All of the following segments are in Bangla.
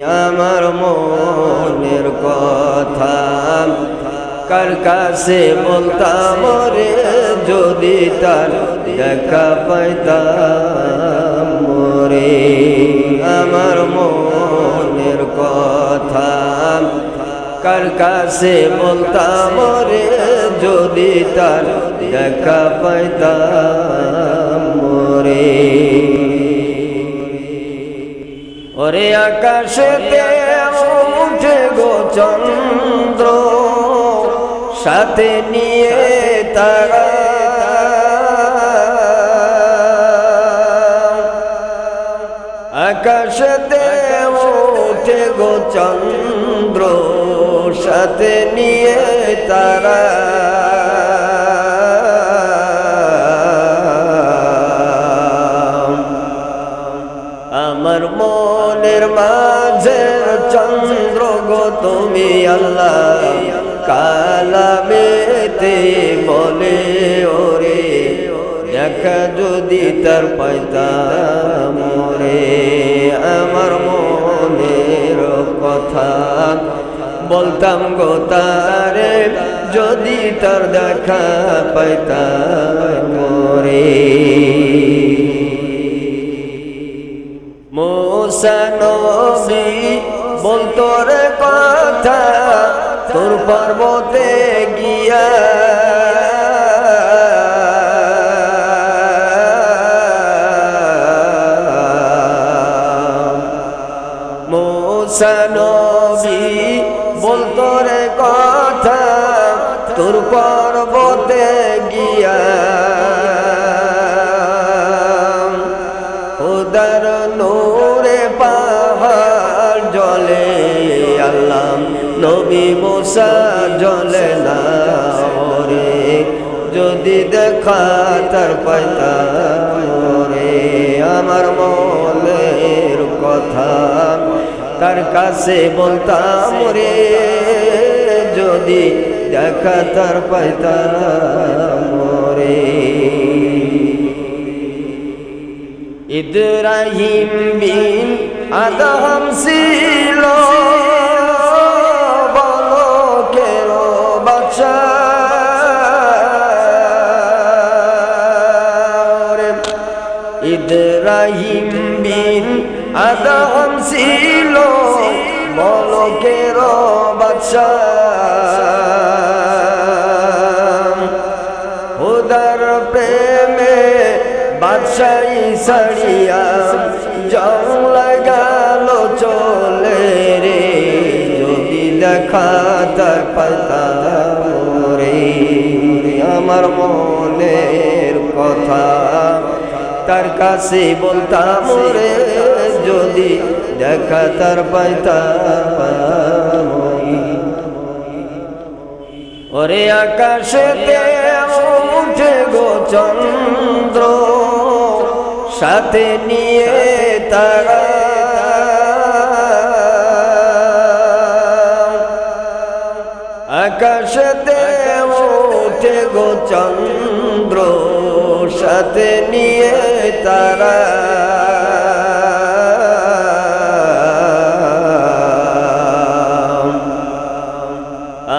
আমার মনের কথা কার কাছে বলতাম রে? যদি তার দেখা পাইতাম রে। আমার মনের কথা কার কাছে বলতাম রে? যদি তার দেখা পাইতাম রে। ওরে আকাশেতে উঠে গো চন্দ্র। সাথে নিয়ে তারা আকাশেতে উঠে গো চন্দ্র। সাথে নিয়ে তারা আমার মনের মাঝে চন্দ্র গো, তুমি আল্লাহ। কালামেতে বলে ওরে, দেখা যদি তার পাইতাম রে আমার মনের কথা বলতাম গো তারে, যদি তার দেখা পাইতাম রে বলতো রে কথা তোর পর্বতে গিয়া। তোর গিয়া। উদার নূরে পাহাড় নবী মোসা জলে না রে যদি দেখা তার পাইতাম রে আমার মনের কথা তার কাছে বলতাম রে যদি দেখা তার পাইতাম রে ইব্রাহিম বিন আদম ছিল। ইব্রাহিম বিন আদম ছিল কেন বাচ্চা উদার প্রেমে বাদশাহী সারিয়া জং লাগাল চলে রে, যদি দেখা তার পাতাম রে আমার মনের কথা তার কাছে বলতাম রে যদি দেখা তার পাইতাম ওরে আকাশেতে উঠে গো চন্দ্র, সাথে নিয়ে তারা আকাশেতে উঠে গো চন্দ্র। সাথে নিয়ে তারা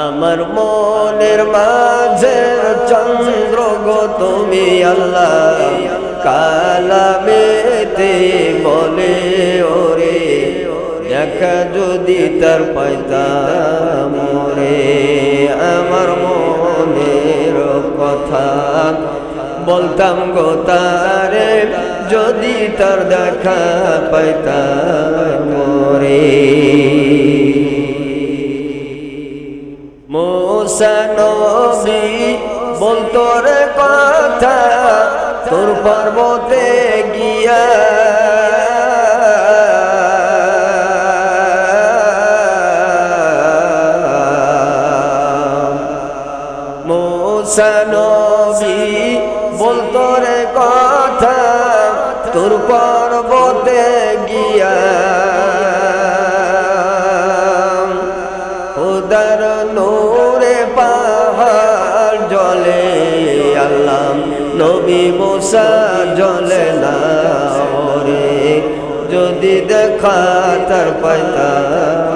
আমার মনের মাঝে চন্দ্র গো তুমি আল্লাহ, কালামেতে বলে ওরে, দেখা যদি তার পাইতাম রে বলতাম গো তারে, যদি তার দেখা পাইতাম রে মোসা নবী বলতো রে কথা, তোর পর্বতে গিয়া মোসা নবী বলতো রে কথা, তোর পর্বতে গিয়া। উদার নূরে পাহাড় জলে, আল্লাহ নবী মোসা জলে না রে যদি দেখা তার পাইতাম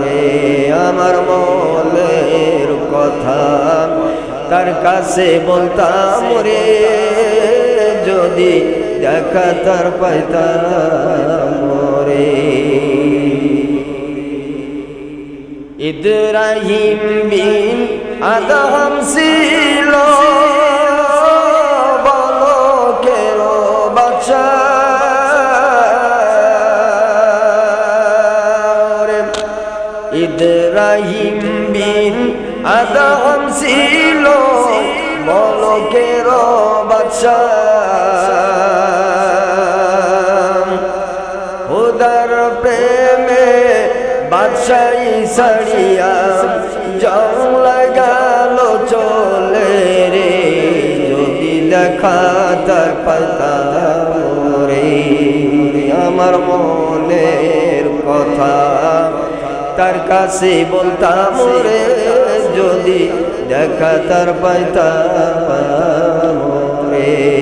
রে কাছে বলতাম রে, যদি দেখা তার পাইতাম রে ইব্রাহিম বিন আদম ছিল বলকের বাচ্চা। ইব্রাহিম বিন আদম ছিল বলকের বাচ্চা উদার প্রেমে বাদশাই সারিয়া জং লাগাল চলে রে। যদি দেখা তার আমার মনের কথা তার কাছে বলতাম রে। যদি দেখা তার পাইতাম রে